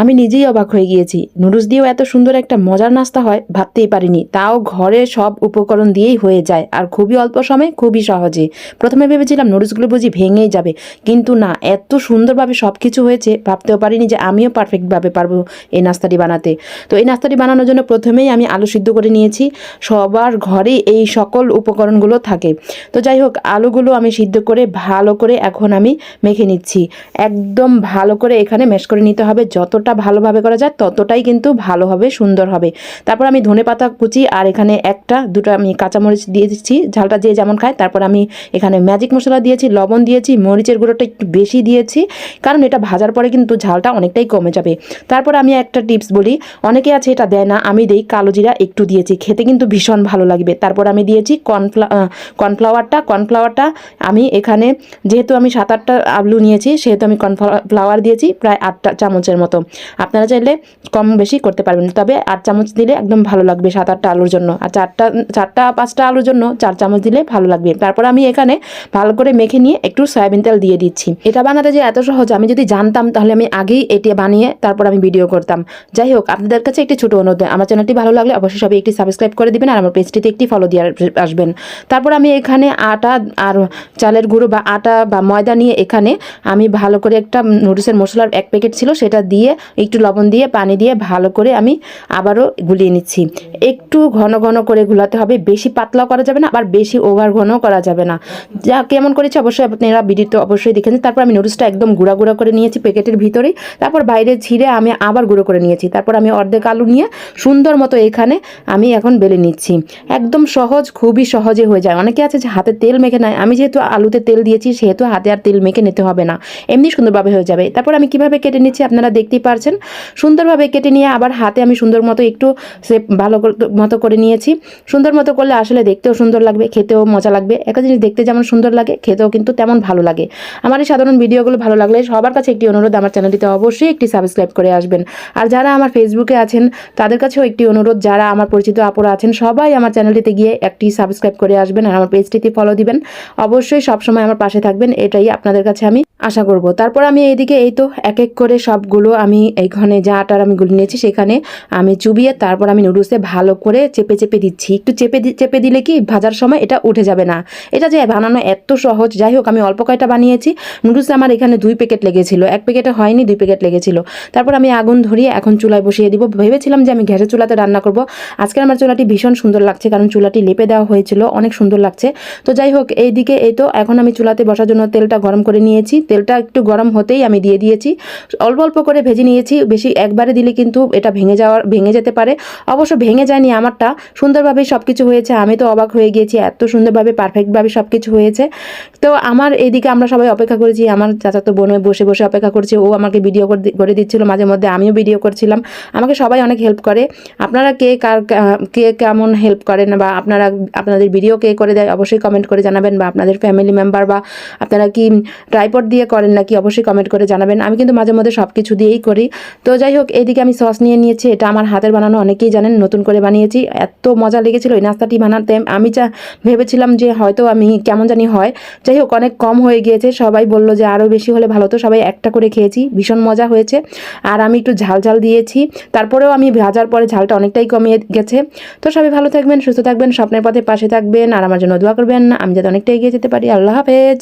আমি নিজেই অবাক হয়ে গিয়েছি। নুডলস দিয়েও এত সুন্দর একটা মজার নাস্তা হয়, ভাবতেই পারিনি। তাও ঘরে সব উপকরণ দিয়েই হয়ে যায়, আর খুবই অল্প সময়ে খুবই সহজে। প্রথমে ভেবেছিলাম নুডলসগুলো বুঝি ভেঙেই যাবে, কিন্তু না, এত সুন্দরভাবে সব কিছু হয়েছে, ভাবতেও পারিনি যে আমিও পারফেক্টভাবে পারব এই নাস্তাটি বানাতে। তো এই নাস্তাটি বানানোর জন্য প্রথমেই আমি আলু সিদ্ধ করে নিয়েছি। সবার ঘরে এই সকল উপকরণগুলো থাকে। তো যাই হোক, আলুগুলো আমি সিদ্ধ করে ভালো করে এখন আমি মেখে নিচ্ছি। একদম ভালো করে এখানে ম্যাশ করে নিতে হবে, যতটা ভালোভাবে করা যায় ততটাই কিন্তু ভালো হবে, সুন্দর হবে। তারপর আমি ধনে পাতা কুচি আর এখানে একটা, দুটো আমি কাঁচামরিচ দিয়ে দিচ্ছি। ঝালটা যে যেমন খায়, তারপর আমি এখানে ম্যাজিক মশলা দিয়েছি, লবণ দিয়েছি, মরিচের গুঁড়োটা একটু বেশি দিয়েছি, কারণ এটা ভাজার পরে কিন্তু ঝালটা অনেকটাই কমে যাবে। তারপর আমি একটা টিপস বলি, অনেকে আছে এটা দেয় না, আমি দেই কালো জিরা একটু দিয়েছি, খেতে কিন্তু ভীষণ ভালো লাগবে। তারপর আমি দিয়েছি কর্নফ্লা কর্নফ্লাওয়ারটা কর্নফ্লাওয়ারটা আমি এখানে, যেহেতু আমি সাত আটটা আলু নিয়েছি, সেহেতু আমি কর্নফ্লাওয়ার দিয়েছি, প্রায় আটটা চামচের মতো। আপনারা চাইলে কম বেশি করতে পারবেন। তবে আট চামচ দিলে একদম ভালো লাগবে সাত আটটা আলুর জন্য। আর চারটা চারটা, পাঁচটা আলুর জন্য চার চামচ দিলে ভালো লাগবে। তারপর আমি এখানে ভালো করে মেখে নিয়ে একটু সয়াবিন তেল দিয়ে দিচ্ছি। এটা বানাতে যে এত সহজ, আমি যদি জানতাম তাহলে আমি আগেই এটি বানিয়ে তারপর আমি ভিডিও করতাম। যাই হোক, আপনাদের কাছে একটি ছোটো অনুরোধ, আমার চ্যানেলটি ভালো লাগলে অবশ্যই সবাই একটি সাবস্ক্রাইব করে দিবেন আর আমার পেজটিতে একটি ফলো দিয়ে আসবেন। তারপর আমি এখানে আটা আর চালের গুঁড়ো বা আটা বা ময়দা নিয়ে এখানে আমি ভালো করে একটা নুডলসের মশলার এক প্যাকেট ছিল, সেটা দিয়ে একটু লবণ দিয়ে, পানি দিয়ে ভালো করে আমি আবারও গুলিয়ে নিচ্ছি। একটু ঘন ঘন করে গুলাতে হবে, বেশি পাতলা করা যাবে না, আবার বেশি ওভার ঘন করা যাবে না। যা কেমন করেছে অবশ্যই আপনারা ভিডিওতে অবশ্যই দেখেছেন তারপর আমি নুডলসটা একদম গুঁড়া গুঁড়া করে নিয়েছি প্যাকেটের ভিতরেই তারপর বাইরে ছিঁড়ে আমি আবার গুঁড়ো করে নিয়েছি। তারপর আমি অর্ধেক আলু নিয়ে সুন্দর মতো এখানে আমি এখন বেলে নিচ্ছি। একদম সহজ, খুবই সহজে হয়ে যায়। অনেকে আছে যে হাতে তেল মেখে নেয়। আমি যেহেতু আলুতে তেল দিয়েছি, সেহেতু হাতে আর তেল মেখে নিতে হবে না। এমনি সুন্দরভাবে হয়ে যাবে। তারপর আমি কীভাবে কেটে নিচ্ছি আপনারা দেখতেই পারছেন। সুন্দরভাবে কেটে নিয়ে আবার হাতে আমি সুন্দর মতো একটু সে ভালো মতো করে নিয়েছি। সুন্দর মতো করলে আসলে দেখতেও সুন্দর লাগবে, খেতেও মজা লাগবে। একটা জিনিস দেখতে যেমন সুন্দর লাগে, খেতেও কিন্তু তেমন ভালো লাগে। আমার এই সাধারণ ভিডিওগুলো ভালো লাগলে সবার কাছে একটি অনুরোধ, আমার চ্যানেলটিতে অবশ্যই একটি সাবস্ক্রাইব করে আসবেন। আর যারা আমার ফেসবুকে আছেন, তাদের কাছেও একটি অনুরোধ, যারা আমার পরিচিত আপুরা আছেন, সবাই আমার চ্যানেলটিতে গিয়ে একটি সাবস্ক্রাইব করে আসবেন আর আমার পেজটিতে ফলো দিবেন। অবশ্যই সবসময় আমার পাশে থাকবেন, এটাই আপনাদের কাছে আমি আশা করব। তারপর আমি এইদিকে এই তো, এক এক করে সবগুলো আমি এইখানে যা আটার আমি গুলি নিয়েছি, সেখানে আমি চুবিয়ে তারপর আমি নুডলসে ভালো করে চেপে চেপে দিচ্ছি। একটু চেপে চেপে দিলে কি ভাজার সময় এটা উঠে যাবে না। এটা যে বানানো এত সহজ, যাই হোক আমি অল্প কয়টা বানিয়েছি। নুডলস আমার এখানে দুই প্যাকেট লেগেছিল। এক প্যাকেটে হয়নি, দুই প্যাকেট লেগেছিল। তারপর আমি আগুন ধরিয়ে এখন চুলায় বসিয়ে দিব। ভেবেছিলাম যে আমি গ্যাসের চুলাতে রান্না করব। আজকে আমার চুলাটি ভীষণ সুন্দর লাগছে, কারণ চুলাটি লেপে দেওয়া হয়েছিল, অনেক সুন্দর লাগছে। তো যাই হোক এইদিকে এই তো, এখন আমি চুলাতে বসার জন্য তেলটা গরম করে নিয়েছি। তেলটা একটু গরম হতেই আমি দিয়ে দিয়েছি। অল্প অল্প করে ভেজে নিয়েছি, বেশি একবারে দিলে কিন্তু এটা ভেঙে যাওয়ার, ভেঙে যেতে পারে। অবশ্য ভেঙে যায়নি আমারটা, সুন্দরভাবে সব কিছু হয়েছে, আমি তো অবাক হয়ে গিয়েছি, এত সুন্দরভাবে পারফেক্টভাবে সব কিছু হয়েছে। তো আমার এইদিকে আমরা সবাই অপেক্ষা করেছি, আমার চাচাতো বোন বসে বসে অপেক্ষা করছে, ও আমাকে ভিডিও করে দিচ্ছিল, মাঝে মধ্যে আমিও ভিডিও করছিলাম। আমাকে সবাই অনেক হেল্প করে। আপনারা কে কার, কে কেমন হেল্প করেন বা আপনারা, আপনাদের ভিডিও কে করে দেয়, অবশ্যই কমেন্ট করে জানাবেন বা আপনাদের ফ্যামিলি মেম্বার বা আপনারা কি ট্রাইপড দিয়ে করেন নাকি, অবশ্যই কমেন্ট করে জানাবেন। আমি কিন্তু মাঝে মধ্যে সব কিছু দিয়েই করি। তো যাই হোক এইদিকে আমি সস নিয়ে নিয়েছি, এটা আমার হাতের বানানো, অনেকেই জানেন, নতুন করে বানিয়েছি। এত মজা লেগেছিল এই নাস্তাটি বানাতে। আমি যা ভেবেছিলাম যে হয়তো আমি কেমন জানি হয়। যাই হোক অনেক কম হয়ে গিয়েছে, সবাই বলল যে আরও বেশি হলে ভালো। তো সবাই একটা করে খেয়েছি, ভীষণ মজা হয়েছে। আর আমি একটু ঝাল ঝাল দিয়েছি। তারপরেও আমি ভাজার পরে ঝালটা অনেকটাই কমিয়ে গেছে। তো সবাই ভালো থাকবেন, সুস্থ থাকবেন, স্বপ্নের পথে পাশে থাকবেন। আর আমার জন্য দোয়া করবেন। আমি যাতে অনেকটাই এগিয়ে যেতে পারি। আল্লাহ হাফেজ।